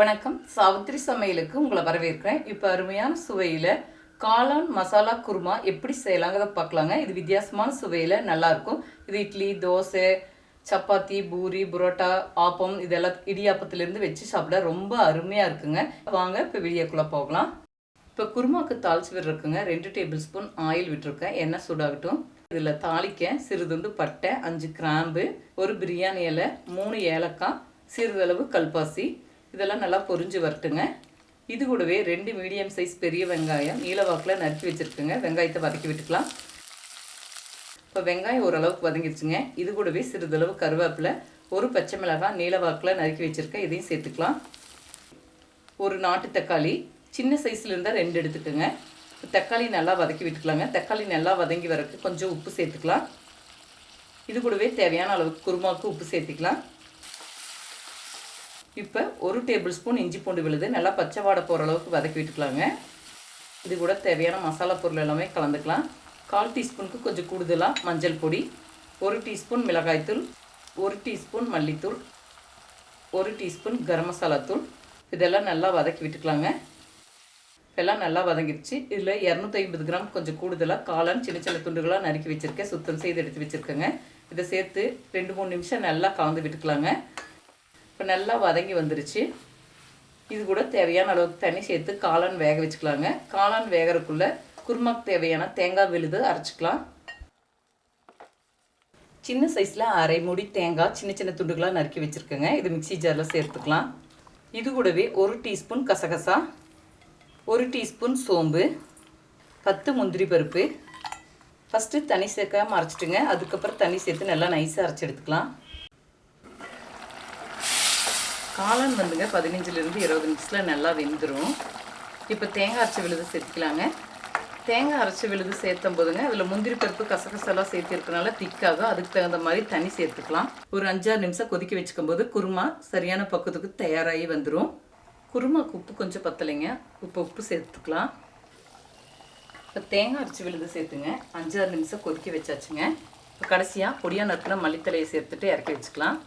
வணக்கம். சாவித்திரி சமையலுக்கு உங்களை வரவேற்கிறேன். இப்போ அருமையான சுவையில் காளான் மசாலா குருமா எப்படி செய்யலாங்கிறத பார்க்கலாங்க. இது வித்தியாசமான சுவையில் நல்லாயிருக்கும் இது இட்லி தோசை சப்பாத்தி பூரி புரோட்டா ஆப்பம் இதெல்லாம் இடியாப்பத்திலேருந்து வச்சு சாப்பிட ரொம்ப அருமையாக இருக்குங்க. வாங்க இப்போ வீடியோக்குள்ளே போகலாம். இப்போ குருமாக்கு தாளிச்சு விட்டுருக்குங்க ரெண்டு டேபிள் ஸ்பூன் ஆயில் விட்டுருக்கேன். எண்ணெய் சூடாகட்டும். இதில் தாளிக்க சிறிதுண்டு பட்டை அஞ்சு கிராம்பு ஒரு பிரியாணி இலை மூணு ஏலக்காய் சிறிதளவு கல்பாசி இதெல்லாம் நல்லா பொரிஞ்சு வரட்டுங்க. இது கூடவே ரெண்டு மீடியம் சைஸ் பெரிய வெங்காயம் நீலவாக்கில் நறுக்கி வச்சுருக்குங்க. வெங்காயத்தை வதக்கி விட்டுக்கலாம். இப்போ வெங்காயம் ஓரளவுக்கு வதங்கிடுச்சுங்க இது கூடவே சிறிதளவு கருவேப்பிலை ஒரு பச்சை மிளகாய் நீலவாக்கில் நறுக்கி வச்சுருக்கேன் இதையும் சேர்த்துக்கலாம். ஒரு நாட்டு தக்காளி சின்ன சைஸில் இருந்தால் ரெண்டு எடுத்துக்கோங்க. தக்காளி நல்லா வதக்கி விட்டுக்கலாங்க. தக்காளி நல்லா வதங்கி வரக்கு கொஞ்சம் உப்பு சேர்த்துக்கலாம். இது கூடவே தேவையான அளவுக்கு குருமாவுக்கு உப்பு சேர்த்துக்கலாம். இப்போ ஒரு டேபிள் ஸ்பூன் இஞ்சி பூண்டு விழுது நல்லா பச்சை வாடை போகிற அளவுக்கு வதக்கி விட்டுக்கலாங்க. இது கூட தேவையான மசாலா பொருள் எல்லாமே கலந்துக்கலாம். கால் டீஸ்பூனுக்கு கொஞ்சம் கூடுதலாக மஞ்சள் பொடி ஒரு டீஸ்பூன் மிளகாய்த்தூள் ஒரு டீஸ்பூன் மல்லித்தூள் ஒரு டீஸ்பூன் கரம் மசாலா தூள். இதெல்லாம் நல்லா வதக்கி விட்டுக்கலாங்க. எல்லாம் நல்லா வதங்கிடுச்சு இதில் இரநூத்தி ஐம்பது கிராம் கொஞ்சம் கூடுதலாக காளான் சின்ன சின்ன துண்டுகளாக நறுக்கி வச்சுருக்கேன். சுத்தம் செய்து எடுத்து வச்சுருக்கேங்க. இதை சேர்த்து ரெண்டு மூணு நிமிஷம் நல்லா கலந்து விட்டுக்கலாங்க. இப்போ நல்லா வதங்கி வந்துருச்சு. இது கூட தேவையான அளவுக்கு தண்ணி சேர்த்து காளான் வேக வச்சுக்கலாங்க. காளான் வேகறதுக்குள்ளே குருமாக்கு தேவையான தேங்காய் விழுது அரைச்சிக்கலாம். சின்ன சைஸில் அரை மூடி தேங்காய் சின்ன சின்ன துண்டுகளாக நறுக்கி வச்சுருக்கேங்க. இது மிக்சி ஜாரில் சேர்த்துக்கலாம். இது கூடவே ஒரு டீஸ்பூன் கசகசா ஒரு டீஸ்பூன் சோம்பு பத்து முந்திரி பருப்பு. ஃபஸ்ட்டு தண்ணி சேர்க்காம அரைச்சிட்டுங்க. அதுக்கப்புறம் தண்ணி சேர்த்து நல்லா நைஸாக அரைச்சி எடுத்துக்கலாம். காளான் வந்துங்க பதினஞ்சுலேருந்து இருபது நிமிஷத்தில் நல்லா வெந்துடும் இப்போ தேங்காய் அரைச்சி விழுது சேர்த்துக்கலாங்க. தேங்காய் அரைச்சி விழுது சேர்த்தும் போதுங்க அதில் முந்திரி பருப்பு கசகசெல்லாம் சேர்த்துருக்கனால திக்காகும். அதுக்கு தகுந்த மாதிரி தண்ணி சேர்த்துக்கலாம். ஒரு அஞ்சாறு நிமிஷம் கொதிக்க வச்சுக்கும் போது குருமா சரியான பக்கத்துக்கு தயாராகி வந்துடும் குருமாக்கு உப்பு கொஞ்சம் பத்தலைங்க. இப்போ உப்பு சேர்த்துக்கலாம். இப்போ தேங்காய் அரைச்சி விழுது சேர்த்துங்க. அஞ்சாறு நிமிஷம் கொதிக்க வச்சாச்சுங்க. இப்போ கடைசியாக பொடியாக நறுக்கின மல்லித்தலையை சேர்த்துட்டு இறக்கி வச்சுக்கலாம்.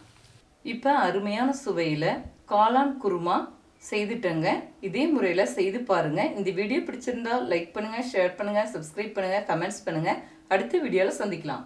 இப்போ அருமையான சுவையில் காளான் குருமா செய்துட்டேங்க. இதே முறையில் செய்து பாருங்கள் இந்த வீடியோ பிடிச்சிருந்தா லைக் பண்ணுங்கள் ஷேர் பண்ணுங்கள் சப்ஸ்கிரைப் பண்ணுங்கள் கமெண்ட்ஸ் பண்ணுங்கள் அடுத்த வீடியோவில் சந்திக்கலாம்.